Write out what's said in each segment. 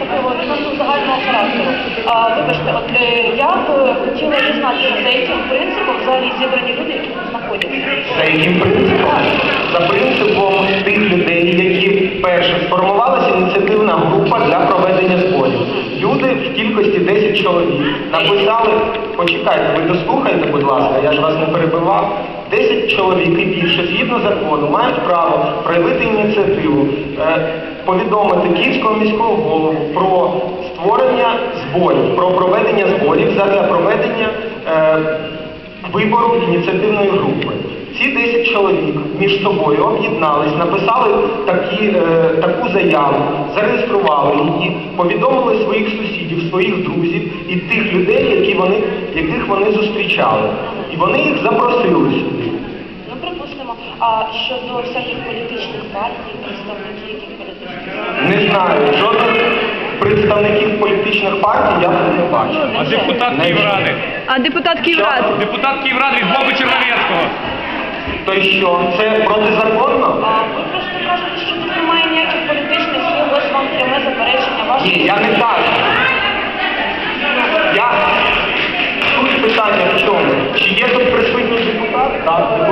такого відносно загального характеру. А, вибачте, от е, я б хотіла дізнатися, за яким принципом взагалі зібрані люди, які тут знаходяться. За яким принципом? За принципом тих людей, які перше сформувалася ініціативна група для проведення зборів. Люди в кількості 10 чоловік написали, почекайте, ви дослухайте, будь ласка, я ж вас не перебивав. 10 чоловік і більше згідно закону мають право проявити ініціативу, е, повідомити Київського міського голову про створення зборів, про проведення зборів задля проведення е, вибору ініціативної групи. Ці 10 чоловік між собою об'єднались, написали такі, е, таку заяву, зареєстрували її, повідомили своїх сусідів, своїх друзів і тих людей, які вони, яких вони зустрічали. І вони їх запросили припустимо, а щодо всяких політичних партій, представників яких політичних партій? Не знаю, жодних представників політичних партій я тут не бачу. А депутат Київради? А депутат Київради? Депутат Київради від Боби Черновецького. То й що? Це протизаконно? А ви просто кажете, що тут немає ніяких політичних сил, ось вам пряме заперечення ваших. Ні, я не кажу. Я суть питання в чому? Чи є тут присутній депутат? Так,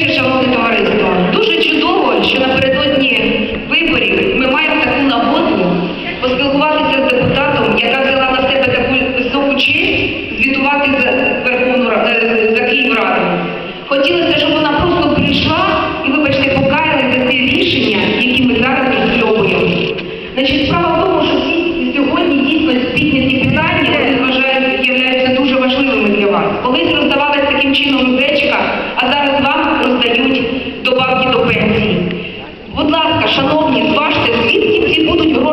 Вечір, шановне товариство. Дуже чудово, що напередодні виборів ми маємо таку нагоду поспілкуватися з депутатом, яка взяла на себе таку високу честь звітувати за Верховну е, за Київраду. Хотілося, щоб вона просто прийшла і, вибачте, покаялася за ці рішення, які ми зараз розслідовуємо. Значить, справа в тому, що всі сьогодні дійсно підняті питання, вони вважають, являються дуже важливими для вас. Колись роздавалась таким чином а зараз вам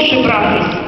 Deixe o